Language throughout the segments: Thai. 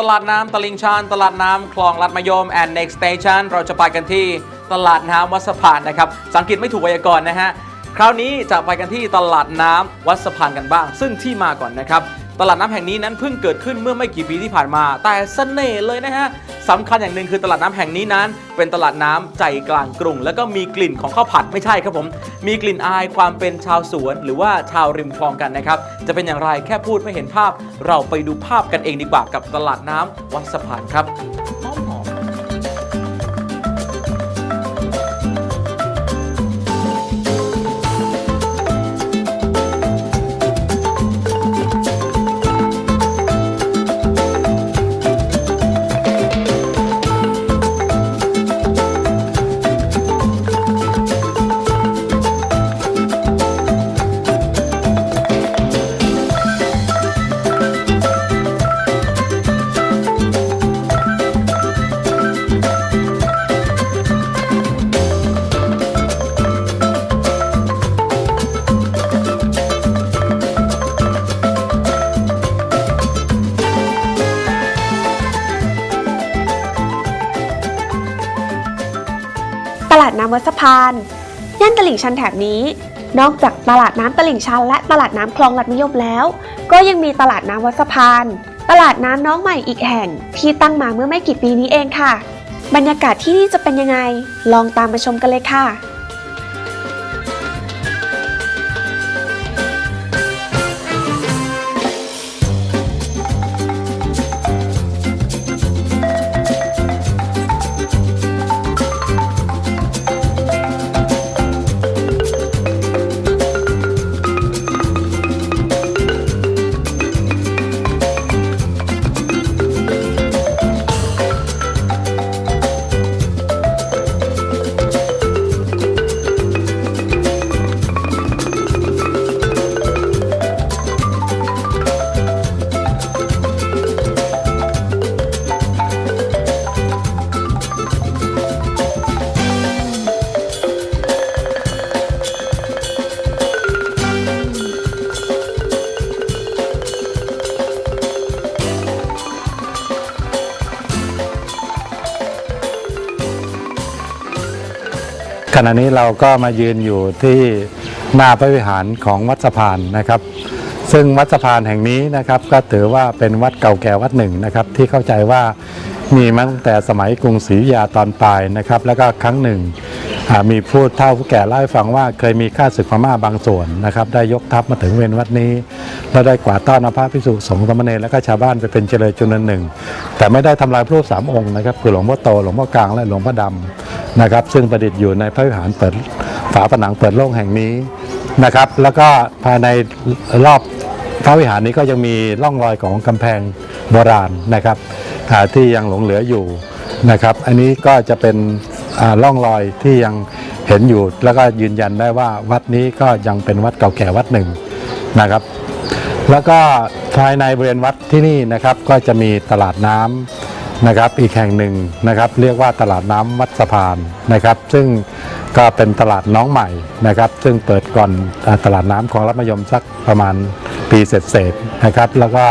ตลาดน้ำตลิงชันตลาดน้ำคลองลัดมะยม and next station เราจะไปกันที่ตลาดน้ำวัดสะพานนะครับสังเกตไม่ถูกไวยากรณ์นะฮะ คราวนี้จะไปกันที่ตลาดน้ำวัดสะพานกันบ้าง ซึ่งที่มาก่อนนะครับ ตลาดน้ำแห่งนี้นั้นเพิ่งเกิดขึ้นเมื่อไม่กี่ปีที่ผ่านมา แต่เสน่ห์เลยนะฮะสำคัญอย่างหนึ่งคือตลาดน้ำแห่งนี้นั้น เป็นตลาดน้ำใจกลางกรุง แล้วก็มีกลิ่นของข้าวผัดไม่ใช่ครับผม มีกลิ่นอายความเป็นชาวสวน หรือว่าชาวริมคลองกันนะครับ จะเป็นอย่างไรแค่พูดไม่เห็นภาพ เราไปดูภาพกันเองดีกว่ากับตลาดน้ำวัดสะพานครับหอม วัดสะพานย่านตลิ่งชันแถบนี้ นอกจากตลาดน้ำตลิ่งชัน และตลาดน้ำคลองลัดมิยมแล้ว ก็ยังมีตลาดน้ำวัดสะพาน ตลาดน้ำน้องใหม่อีกแห่ง ที่ตั้งมาเมื่อไม่กี่ปีนี้เองค่ะ บรรยากาศที่นี่จะเป็นยังไง ลองตามมาชมกันเลยค่ะ ขณะนี้เราก็มายืนอยู่ที่หน้าพระวิหารของวัดสะพานนะครับ ซึ่งวัดสะพานแห่งนี้นะครับ ก็ถือว่าเป็นวัดเก่าแก่วัดหนึ่งนะครับ ที่เข้าใจว่ามีมาตั้งแต่สมัยกรุงศรีอยุธยาตอนปลายนะครับ แล้วก็ครั้งหนึ่งมีผู้เฒ่าผู้แก่เล่าให้ฟังว่าเคยมีข้าศึกพม่าบางส่วนนะครับ ได้ยกทัพมาถึงเวรวัดนี้แล้วได้กวาดต้อนพระพิสุสงฆ์สามเณรและก็ชาวบ้านไปเป็นเจริญจุนันหนึ่ง แต่ไม่ได้ทำลายพระรูปสามองค์นะครับคือหลวงพ่อโตหลวงพ่อกลางและหลวงพ่อดำ นะครับซึ่งประดิษฐ์อยู่ในพระวิหารเปิดฝาผนังเปิดโล่งแห่งนี้นะครับ แล้วก็ภายในรอบพระวิหารนี้ก็ยังมีร่องรอยของกำแพงโบราณนะครับที่ยังหลงเหลืออยู่นะครับ อันนี้ก็จะเป็นร่องรอยที่ยังเห็นอยู่ แล้วก็ยืนยันได้ว่าวัดนี้ก็ยังเป็นวัดเก่าแก่วัดหนึ่งนะครับ แล้วก็ภายในบริเวณวัดที่นี่นะครับก็จะมีตลาดน้ำ นะครับอีกแห่งหนึ่งนะครับ เรียกว่าตลาดน้ำวัดสะพานนะครับ ซึ่งก็เป็นตลาดน้องใหม่นะครับ ซึ่งเปิดก่อนตลาดน้ำของรัฐมยมสักประมาณปีเศษๆนะครับ แล้วก็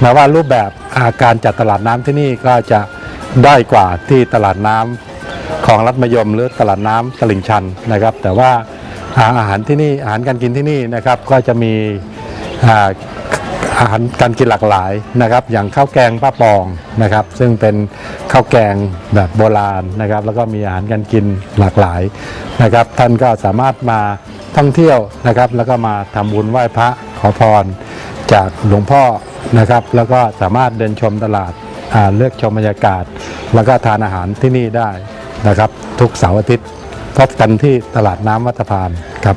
แม้ว่ารูปแบบอาการจัดตลาดน้ำที่นี่ก็จะได้กว่าที่ตลาดน้ำของรัฐมยมหรือตลาดน้ำตลิ่งชันนะครับ แต่ว่าอาหารที่นี่อาหารการกินที่นี่นะครับก็จะมี อาหารการกินหลากหลายนะครับ อย่างข้าวแกงป้าปองนะครับ ซึ่งเป็นข้าวแกงแบบโบราณนะครับ แล้วก็มีอาหารการกินหลากหลายนะครับ ท่านก็สามารถมาท่องเที่ยวนะครับ แล้วก็มาทำบุญไหว้พระขอพรจากหลวงพ่อนะครับ แล้วก็สามารถเดินชมตลาดาเลือกชมบรรยากาศ แล้วก็ทานอาหารที่นี่ได้นะครับ ทุกเสาร์อาทิตย์พบกันที่ตลาดน้ำวัดสะพานครับ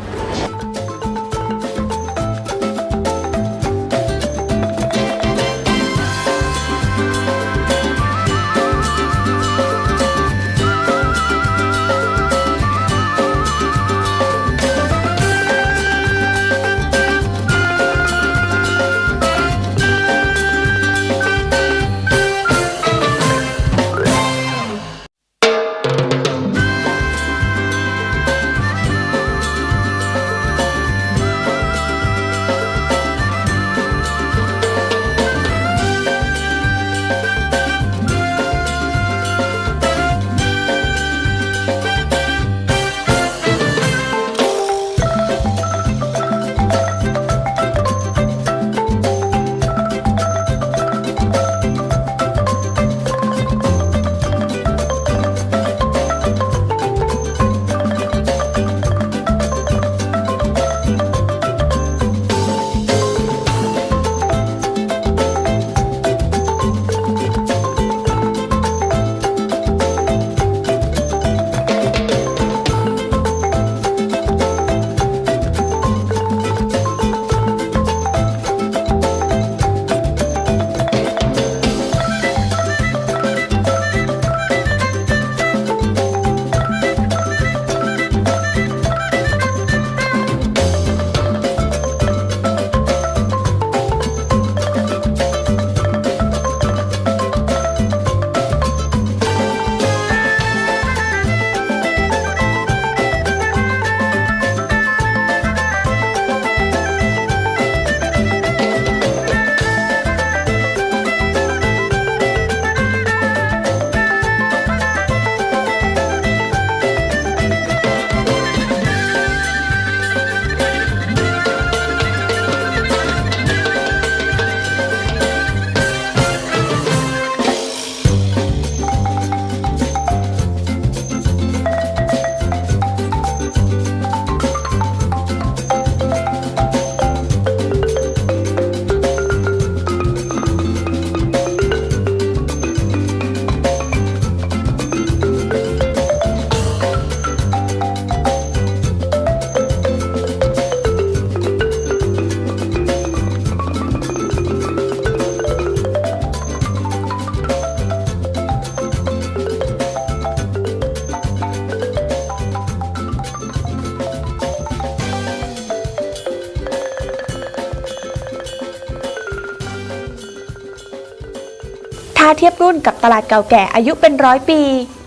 าเทียบรุ่นกับตลาดเก่าแก่อายุเป็นร้อยปี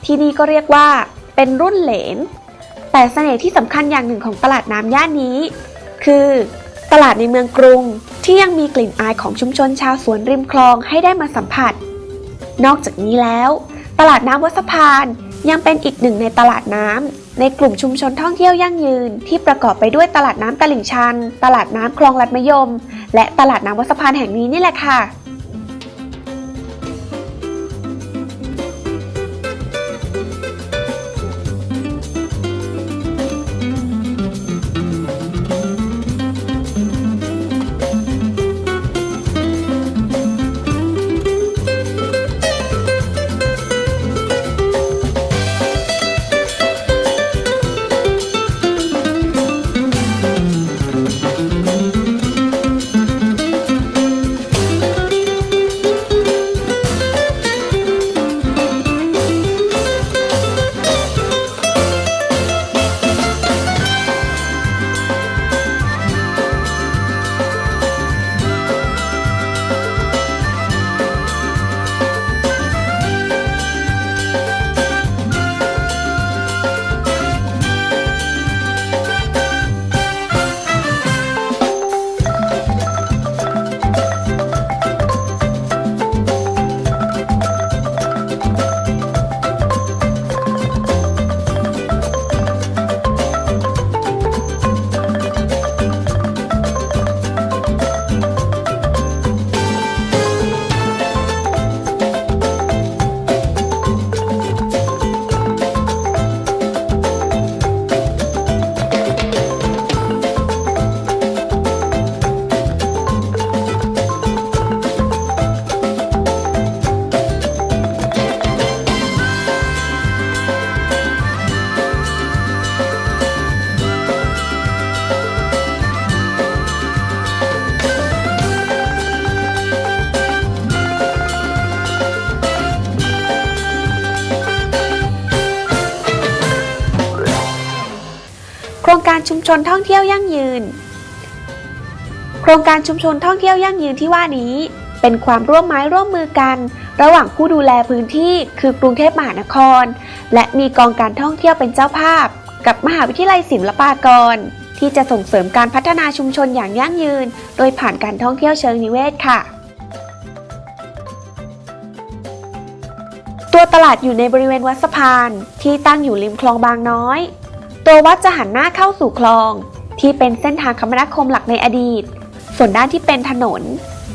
ที่นี่ก็เรียกว่า เป็นรุ่นเหลน แต่เสน่ห์ที่สำคัญอย่างหนึ่งของตลาดน้ำย่านนี้ คือ ตลาดในเมืองกรุงที่ยังมีกลิ่นอายของชุมชนชาวสวนริมคลองให้ได้มาสัมผัส นอกจากนี้แล้ว ตลาดน้ำวัดสะพานยังเป็นอีกหนึ่งในตลาดน้ำในกลุ่มชุมชนท่องเที่ยวยั่งยืน ที่ประกอบไปด้วยตลาดน้ำตลิ่งชัน ตลาดน้ำคลองลัดมะยม และตลาดน้ำวัดสะพานแห่งนี้นี่แหละค่ะ รงการชุมชนท่องเที่ยวยั่งยืน โครงการชุมชนท่องเที่ยวยั่งยืนที่ว่านี้ เป็นความร่วมไม้ร่วมมือกัน ระหว่างผู้ดูแลพื้นที่คือกรุงเทพมหานคร และมีกองการท่องเที่ยวเป็นเจ้าภาพ กับมหาวิทยาลัยศิลปากร ที่จะส่งเสริมการพัฒนาชุมชนอย่างยั่งยืน โดยผ่านการท่องเที่ยวเชิงนิเวศค่ะตัวตลาดอยู่ในบริเวณวัดสะพาน ที่ตั้งอยู่ริมคลองบางน้อย ตัววัดจะหันหน้าเข้าสู่คลอง ที่เป็นเส้นทางคมนาคมหลักในอดีต ส่วนด้านที่เป็นถนน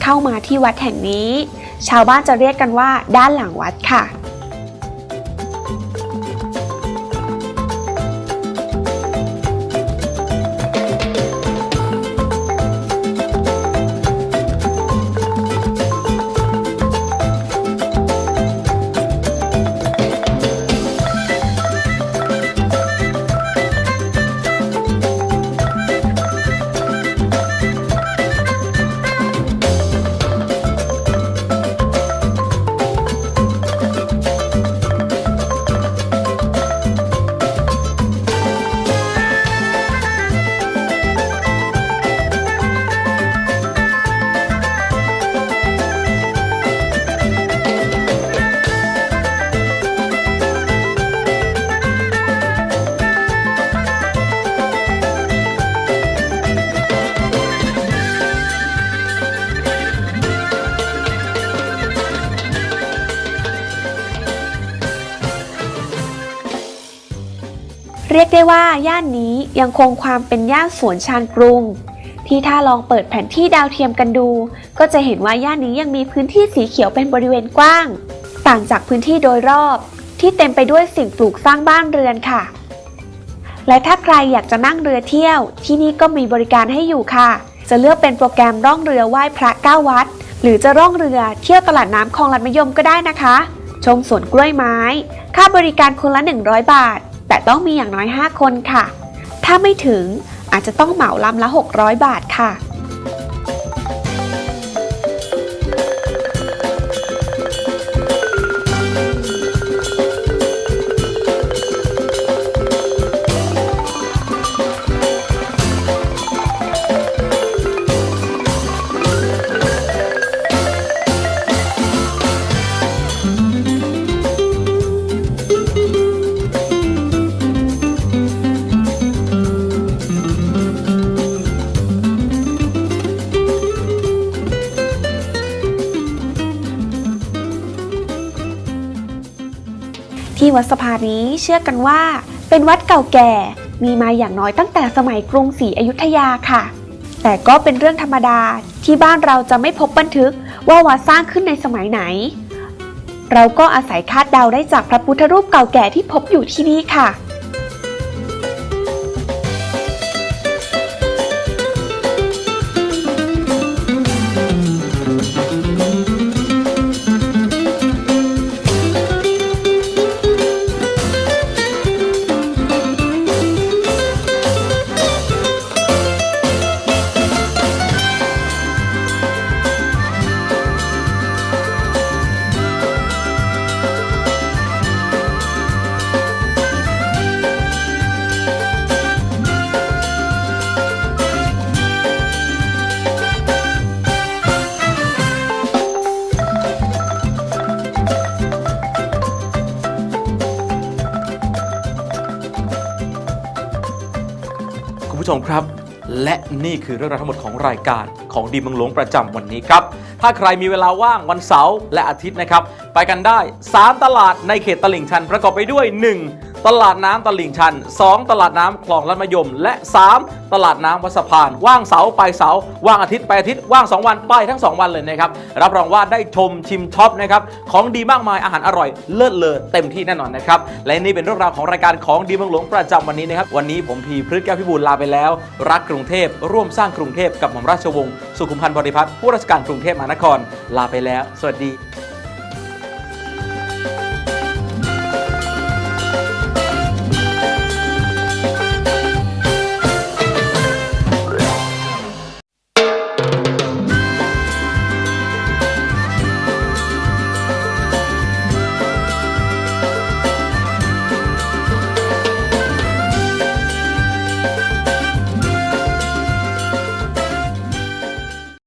เข้ามาที่วัดแห่งนี้ ชาวบ้านจะเรียกกันว่าด้านหลังวัดค่ะ เรียกได้ว่าย่านนี้ยังคงความเป็นย่านสวนชานกรุง ที่ถ้าลองเปิดแผนที่ดาวเทียมกันดู ก็จะเห็นว่าย่านนี้ยังมีพื้นที่สีเขียวเป็นบริเวณกว้าง ต่างจากพื้นที่โดยรอบ ที่เต็มไปด้วยสิ่งปลูกสร้างบ้านเรือนค่ะ และถ้าใครอยากจะนั่งเรือเที่ยว ที่นี่ก็มีบริการให้อยู่ค่ะ จะเลือกเป็นโปรแกรมร่องเรือไหว้พระเก้าวัด หรือจะร่องเรือเที่ยวตลาดน้ำคลองลัดมะยมก็ได้นะคะ ชมสวนกล้วยไม้ ค่าบริการคนละ 100 บาท แต่ต้องมีอย่างน้อย 5 คนค่ะ ถ้าไม่ถึงอาจจะต้องเหมาลำละ 600 บาทค่ะ วัดสะพานนี้เชื่อกันว่า เป็นวัดเก่าแก่ มีมาอย่างน้อยตั้งแต่สมัยกรุงศรีอยุธยาค่ะ แต่ก็เป็นเรื่องธรรมดาที่บ้านเราจะไม่พบบันทึกว่าวัดสร้างขึ้นในสมัยไหน เราก็อาศัยคาดเดาได้จากพระพุทธรูปเก่าแก่ที่พบอยู่ที่นี่ค่ะ นี่คือเรื่องราวทั้งหมดของรายการของดีเมืองหลวงประจำวันนี้ครับ ถ้าใครมีเวลาว่างวันเสาร์และอาทิตย์นะครับ ไปกันได้ 3 ตลาดในเขตตลิ่งชันประกอบไปด้วย 1. ตลาดน้ำตลิ่งชัน 2. ตลาดน้ำคลองลัดมะยม และ 3. ตลาดน้ำวัดสะพาน ว่างเสาร์ไปเสาร์ว่างอาทิตย์ไปอาทิตย์ว่าง 2 วันไปทั้ง 2 วันเลยนะครับ รับรองว่าได้ชมชิมช็อปนะครับของดีมากมายอาหารอร่อยเลิศเลอเต็มที่แน่นอนนะครับ และนี่เป็นเรื่องราวของรายการของดีเมืองหลวงประจำวันนี้นะครับวันนี้ผมพีพฤกษ์แก้วพิบูลลาไปแล้ว รักกรุงเทพร่วมสร้างกรุงเทพกับหม่อมราชวงศ์สุขุมพันธ์บริพัตรผู้ราชการกรุงเทพมหานครลาไปแล้ว สวัสดี